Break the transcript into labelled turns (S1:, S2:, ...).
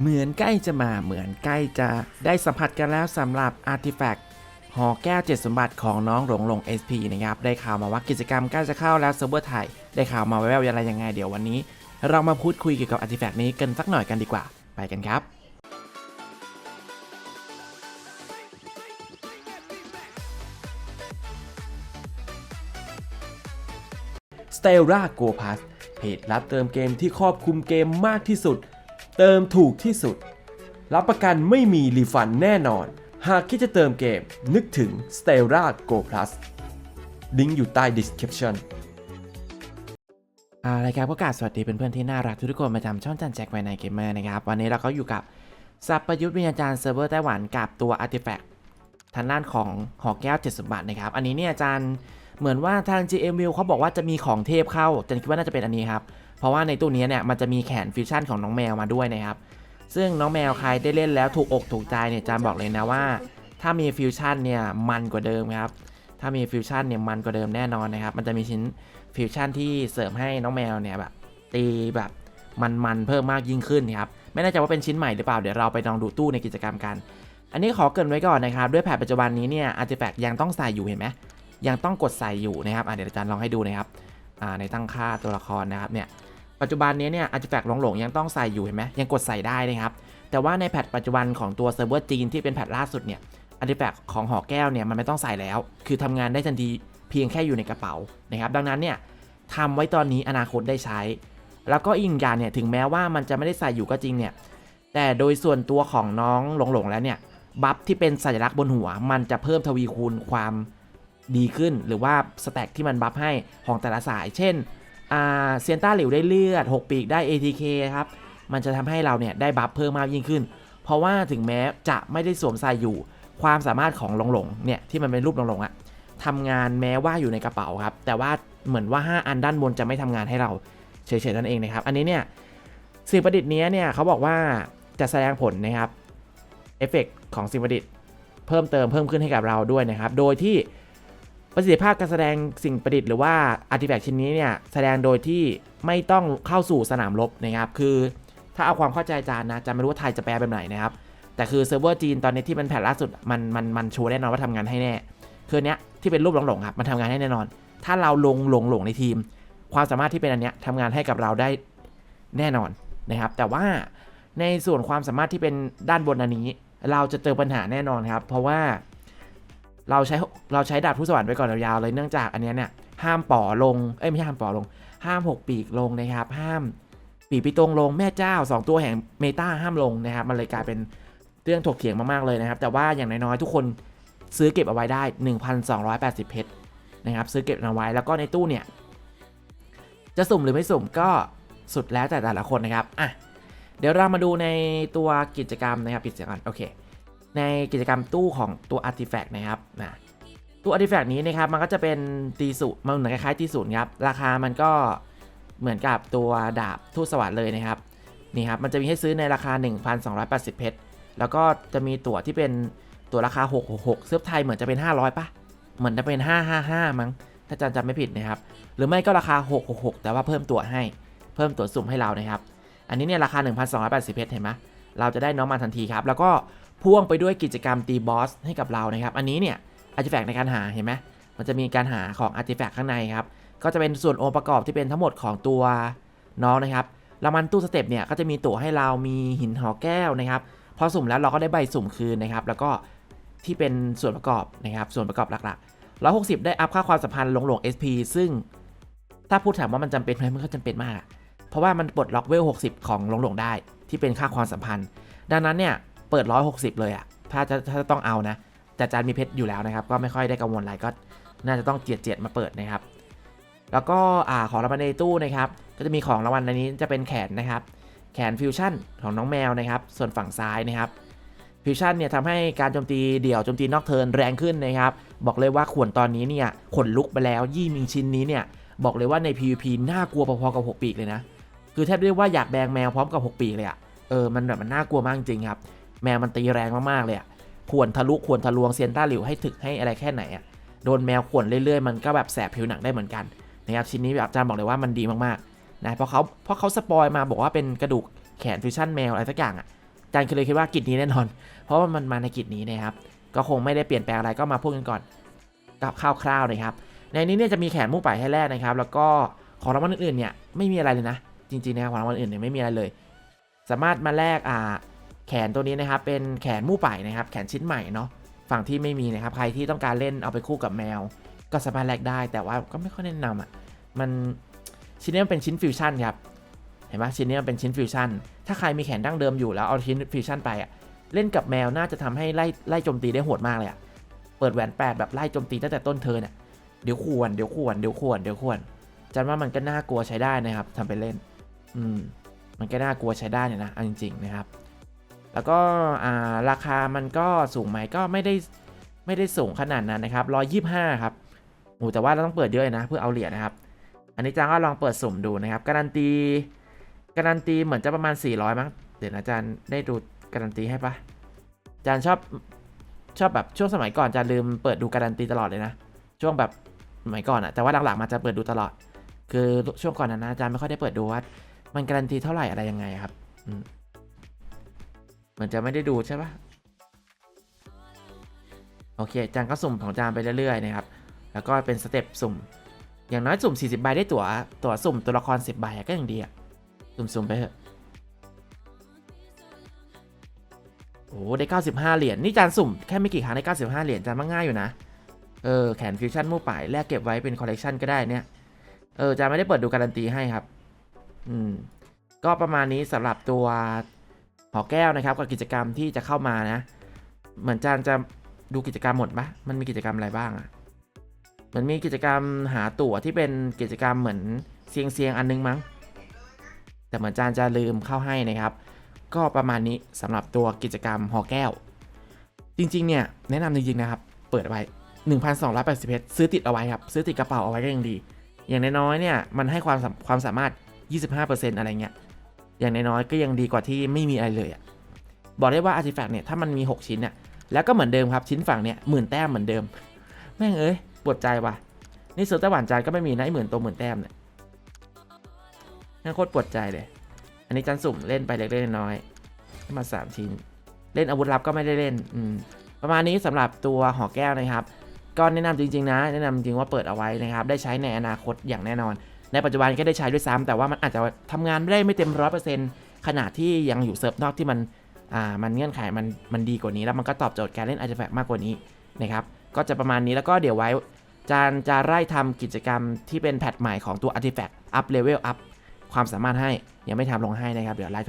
S1: เหมือนใกล้จะมาเหมือนใกล้จะได้สัมผัสกันแล้วสำหรับอาร์ติแฟกต์หอแก้วเจ็ดสมบัติของน้องหลงหลง SP นะครับ ได้ข่าวมาว่ากิจกรรมใกล้จะเข้าแล้วเซิร์ฟเวอร์ไทย ได้ข่าวมาแววๆอะไรยังไงเดี๋ยววันนี้ เรามาพูดคุยเกี่ยวกับอาร์ติแฟกต์นี้กันสักหน่อยกันดีกว่า ไปกันครับ s t e l l a Go Pass เพจรับเติมเกมที่ครอบคลุมเกมมากที่สุด เติมถูกที่สุด รับประกันไม่มีรีฟันแน่นอน หากคิดจะเติมเกมนึกถึง s t e l l a Go Plus ลิงก์อยู่ใต้ description อ่ารายการประกาศสวัสดีเพื่อนๆที่น่ารักทุกคนประจำช่องจันแจ็คไวในเกมเมอร์นะครับ วันนี้เราก็อยู่กับสัพยุทธวิญญาจารย์เซิร์ฟเวอร์ไต้หวันกับตัว Artifact ทางด้านของหอแก้วเจ็ดสมบัตินะครับ อันนี้เนี่ยอาจารย์เหมือนว่าทาง GM v i e w เขาบอกว่าจะมีของเทพเข้าจารย์คิดว่าน่าจะเป็นอันนี้ครับ เพราะว่าในตู้นี้เนี่ยมันจะมีแขนฟิวชั่นของน้องแมวมาด้วยนะครับ ซึ่งน้องแมวใครได้เล่นแล้วถูกอกถูกใจเนี่ยอาจารย์บอกเลยนะว่า ถ้ามีฟิวชั่นเนี่ยมันกว่าเดิมครับ ถ้ามีฟิวชั่นเนี่ยมันกว่าเดิมแน่นอนนะครับ มันจะมีชิ้นฟิวชั่นที่เสริมให้น้องแมวเนี่ยแบบตีแบบมันๆเพิ่มมากยิ่งขึ้นนะครับไม่แน่ใจว่าเป็นชิ้นใหม่หรือเปล่าเดี๋ยวเราไปลองดูตู้ในกิจกรรมกัน อันนี้ขอเกรินไว้ก่อนนะครับ ด้วยแพทปัจจุบันนี้เนี่ยอาร์ติแฟกต์ยังต้องใส่อยู่เห็นไหมยังต้องกดใส่อยู่นะครับเดี๋ยวอาจารย์ลองให้ดูนะครับในตั้งค่าตัวละครนะครับเนี่ย ปัจจุบันนี้เนี่ยอาร์ติแฟกต์หลงๆ ยังต้องใส่อยู่เห็นไหมยังกดใส่ได้นะครับ แต่ว่าในแพทปัจจุบันของตัวเซิร์ฟเวอร์จีนที่เป็นแพทล่าสุดเนี่ยอาร์ติแฟกต์ของหอแก้วเนี่ยมันไม่ต้องใส่แล้ว คือทำงานได้ทันทีเพียงแค่อยู่ในกระเป๋านะครับ ดังนั้นเนี่ยทำไว้ตอนนี้อนาคตได้ใช้ แล้วก็อีกอย่างเนี่ยถึงแม้ว่ามันจะไม่ได้ใส่อยู่ก็จริงเนี่ยแต่โดยส่วนตัวของน้องหลงๆแล้วเนี่ยบัฟที่เป็นสัญลักษณ์บนหัว มันจะเพิ่มทวีคูณความดีขึ้น หรือว่าสแต็กที่มันบัฟให้ของแต่ละสาย เช่น เซียนต้าหลิวได้เลือด 6 ปีกได้ ATK ครับ มันจะทำให้เราเนี่ยได้บัฟเพิ่มมากยิ่งขึ้น เพราะว่าถึงแม้จะไม่ได้สวมใส่อยู่ ความสามารถของหลงๆเนี่ยที่มันเป็นรูปหลงๆอะทำงานแม้ว่าอยู่ในกระเป๋าครับ แต่ว่าเหมือนว่า 5 อันด้านบนจะไม่ทำงานให้เราเฉยๆนั่นเองนะครับ อันนี้เนี่ยสิ่งประดิษฐ์นี้เนี่ยเขาบอกว่าจะแสดงผลนะครับเอฟเฟกของสิ่งประดิษฐ์เพิ่มเติมเพิ่มขึ้นให้กับเราด้วยนะครับ โดยที่ ประสิทธิภาพการแสดงสิ่งประดิษฐ์หรือว่าอาร์ติแฟกต์ชิ้นนี้เนี่ยแสดงโดยที่ไม่ต้องเข้าสู่สนามรบนะครับคือ ถ้าเอาความเข้าใจอาจารย์นะจะไม่รู้ว่าไทยจะแปลแบบไหนนะครับแต่คือเซิร์ฟเวอร์จีนตอนนี้ที่มันแผ่นล่าสุดมันมันมันชัวร์แน่นอนว่าทำงานให้แน่คือเนี้ยที่เป็นรูปหลงๆครับมันทำงานให้แน่นอน ถ้าเราลงหลงหลงในทีม ความสามารถที่เป็นอันเนี้ยทำงานให้กับเราได้แน่นอนนะครับ แต่ว่าในส่วนความสามารถที่เป็นด้านบนอันนี้ เราจะเจอปัญหาแน่นอนครับ เพราะว่า เราใช้เราใช้ดาบผู้สวรรค์ไปก่อนยาวๆเลยเนื่องจากอันนี้เนี่ยห้ามป่อลงเอ้ยไม่ใช่ห้ามป่อลง ห้ามหกปีกลงนะครับ ห้ามปีกปีตรงลงแม่เจ้าสองตัวแห่งเมตาห้ามลงนะครับ มันเลยกลายเป็นเรื่องถกเถียงมากๆเลยนะครับ แต่ว่าอย่างน้อยๆทุกคนซื้อเก็บเอาไว้ได้ 1,280 เพชรนะครับ ซื้อเก็บเอาไว้แล้วก็ในตู้เนี่ย จะสุ่มหรือไม่สุ่มก็สุดแล้วแต่แต่ละคนนะครับอะเดี๋ยวเรามาดูในตัวกิจกรรมนะครับกิจกรรมโอเค ในกิจกรรมตู้ของตัว Artifact นะครับนะตู้ Artifact นี้นะครับมันก็จะเป็นตีสูมันเหมือนคล้ายๆตีสูตรครับ ราคามันก็เหมือนกับตัวดาบทูตสวัสดิ์เลยนะครับนี่ครับมันจะมีให้ซื้อในราคา 1,280 เพชรแล้วก็จะมีตั๋วที่เป็นตั๋วราคา 666เสื้อไทยเหมือนจะเป็น 500ปะเหมือนจะเป็น 555 มั้งถ้าอาจารย์จำไม่ผิดนะครับ หรือไม่ก็ราคา 666 แต่ว่าเพิ่มตั๋วให้เพิ่มตั๋วสุ่มให้เรานะครับ อันนี้เนี่ยราคา 1,280 เพชรเห็นไหมเราจะได้น้องมาทันทีครับ แล้วก็ พ่วงไปด้วยกิจกรรมตีบอสให้กับเรานะครับ อันนี้เนี่ยอาร์ติแฟกต์ในการหาเห็นไหมมันจะมีการหาของอาร์ติแฟกต์ข้างในครับ ก็จะเป็นส่วนองค์ประกอบที่เป็นทั้งหมดของตัวน้องนะครับล้วมันตู้สเต็ปเนี่ยก็จะมีตั๋วให้เรามีหินหอแก้วนะครับ พอสุ่มแล้วเราก็ได้ใบสุ่มคืนนะครับ แล้วก็ที่เป็นส่วนประกอบนะครับ ส่วนประกอบหลักๆ160ได้อัพค่าความสัมพันธ์ลงหลง SP ซึ่งถ้าพูดถามว่ามันจำเป็นไหมมันก็จำเป็นมาก เพราะว่ามันปลดล็อกเวล60ของลงหลงได้ที่เป็นค่าความสัมพันธ์ ดังนั้นเนี่ย เปิด 160 เลยอะถ้าจะถ้าจะต้องเอานะแต่จารย์มีเพชรอยู่แล้วนะครับ ก็ไม่ค่อยได้กังวลอะไรก็น่าจะต้องเจียดเจียดมาเปิดนะครับ แล้วก็อ่าของรางวัลในตู้นะครับ ก็จะมีของรางวัลในนี้จะเป็นแขนนะครับ แขนฟิวชั่นของน้องแมวนะครับ ส่วนฝั่งซ้ายนะครับฟิวชั่นเนี่ยทำให้การโจมตีเดี่ยวโจมตีนอกเทินแรงขึ้นนะครับ บอกเลยว่าขวนตอนนี้เนี่ยขนลุกไปแล้วยี่มิงชิ้นนี้เนี่ยบอกเลยว่าใน PVP น่ากลัวพอๆกับ 6 ปีกเลยนะ คือแทบเรียกว่าอยากแบงแมวพร้อมกับ 6 ปีกเลยอะเออมันแบบมันน่ากลัวมากจริงครับ แมวมันตีแรงมากๆเลยอะควรทะลุควรทะลวงเซียนต้าหลิวให้ถึกให้อะไรแค่ไหนอะโดนแมวข่วนเรื่อยๆ มันก็แบบแสบผิวหนังได้เหมือนกันนะครับชิ้นนี้แบบอาจารย์บอกเลยว่ามันดีมากๆนะเพราะเขาเพราะเขาสปอยมาบอกว่าเป็นกระดูกแขนฟิวชั่นแมวอะไรสักอย่างอะอาจานคือเลยคิดว่ากิจนี้แน่นอน เพราะว่ามันมาในกิจนี้นะครับก็คงไม่ได้เปลี่ยนแปลงอะไรก็มาพูดกันก่อนกับคร่าวๆนะครับในนี้เนี่ยจะมีแขนมู่ไปให้แรกนะครับ แล้วก็ของรางวัลอื่นๆเนี่ยไม่มีอะไรเลยนะ จริงๆนะครับของรางวัลอื่นเนี่ยไม่มีอะไรเลย สามารถมาแลกอ่า แขนตัวนี้นะครับเป็นแขนมู่ไปนะครับ แขนชิ้นใหม่เนาะฝั่งที่ไม่มีนะครับใครที่ต้องการเล่นเอาไปคู่กับแมว ก็สามารถแลกได้แต่ว่าก็ไม่ค่อยแนะนำอะมันชิ้นนี้มันเป็นชิ้นฟิวชั่นครับเห็นไหมชิ้นนี้มันเป็นชิ้นฟิวชั่นถ้าใครมีแขนดั้งเดิมอยู่แล้วเอาชิ้นฟิวชั่นไปอะเล่นกับแมวน่าจะทำให้ไล่ไล่โจมตีได้โหดมากเลยอะเปิดแหวนแปดแบบไล่โจมตีตั้งแต่ต้นเทิร์นอะเดี๋ยวควรเดี๋ยวควรเดี๋ยวควรเดี๋ยวควรจันว่ามันก็น่ากลัวใช้ได้นะครับทำไปเล่น อืมมันก็น่ากลัวใช้ได้เนี่ยนะเอาจริงๆนะครับ แล้วก็ราคามันก็สูงไหมก็ไม่ได้ไม่ได้สูงขนาดนั้นนะครับร้อยยี่ห้าครับโอ้แต่ว่าเราต้องเปิดเยอะนะเพื่อเอาเหรียญนะครับ อันนี้จางก็ลองเปิดสุ่มดูนะครับ การันตีการันตีเหมือนจะประมาณ 400 มั้ง เดี๋ยวอาจารย์ได้ดูการันตีให้ปะอาจารย์ชอบชอบแบบช่วงสมัยก่อนอาจารย์ลืมเปิดดูการันตีตลอดเลยนะ ช่วงแบบสมัยก่อนอะแต่ว่าหลังๆมาจะเปิดดูตลอด คือช่วงก่อนนั้นนะอาจารย์ไม่ค่อยได้เปิดดูว่ามันการันตีเท่าไหร่อะไรยังไงครับอืม เหมือนจะไม่ได้ดูใช่ปะโอเค จานก็สุ่มของจานไปเรื่อยๆนะครับ แล้วก็เป็นสเต็ปสุ่ม อย่างน้อยสุ่ม 40 ใบได้ตั๋วตั๋วสุ่มตัวละคร 10 ใบก็ยังดีอะสุ่มๆไปเถอะ โอ้ได้ 95 เหรียญ นี่จานสุ่มแค่ไม่กี่ครั้งได้ 95 เหรียญจานว่าง่ายอยู่นะ เออ แขนฟิวชั่นมู่ป่ายแลกเก็บไว้เป็นคอลเลกชันก็ได้เนี่ย เออจานไม่ได้เปิดดูการันตีให้ครับ อืม ก็ประมาณนี้สำหรับตัว หอแก้วนะครับกับกิจกรรมที่จะเข้ามานะ เหมือนจานจะดูกิจกรรมหมดปะมันมีกิจกรรมอะไรบ้างอะเหมือนมีกิจกรรมหาตั๋วที่เป็นกิจกรรมเหมือนเซียงเซียงอันนึงมั้ง แต่เหมือนจานจะลืมเข้าให้นะครับ ก็ประมาณนี้สำหรับตัวกิจกรรมหอแก้ว จริง ๆ เนี่ย แนะนำจริง ๆ นะครับ เปิดไว้ 1,280เพชรซื้อติดเอาไว้ครับ ซื้อติดกระเป๋าเอาไว้ก็ยังดี อย่างน้อยๆเนี่ยมันให้ความสามความสามารถ 25%อะไรเงี้ย อย่างน้อยๆก็ยังดีกว่าที่ไม่มีอะไรเลยอะบอกได้ว่าอาร์ติแฟกต์เนี่ยถ้ามันมี 6 ชิ้นเนี่ยแล้วก็เหมือนเดิมครับชิ้นฝั่งเนี่ยหมื่นแต้มเหมือนเดิม แม่งเอ้ยปวดใจว่ะนี่เซิร์ตหวันจานก็ไม่มีนะไอหมื่นตัวหมื่นแต้มเนี่ยน่าโคตรปวดใจเลย อันนี้จันสุ่มเล่นไปเล็กๆน้อยๆมาสามชิ้น เล่นอาวุธลับก็ไม่ได้เล่นอืมประมาณนี้สำหรับตัวหอแก้วนะครับ ก็แนะนำจริงๆนะ แนะนำจริงว่าเปิดเอาไว้นะครับ ได้ใช้ในอนาคตอย่างแน่นอน ในปัจจุบันก็ได้ใช้ด้วยซ้ำแต่ว่ามันอาจจะทำงานไม่ได้ไม่เต็มร้อยเปอร์เซ็นต์ขนาดที่ยังอยู่เซิร์ฟนอกที่มันอ่ามันเงื่อนไขมันมันดีกว่านี้ แล้วมันก็ตอบโจทย์การเล่นอาร์ติแฟกต์มากกว่านี้นะครับก็จะประมาณนี้แล้วก็เดี๋ยวไว้จานจะไล่ทำกิจกรรมที่เป็นแพทใหม่ของตัว Artifact Up Level Up ความสามารถให้ยังไม่ทำลงให้นะครับเดี๋ยวไล่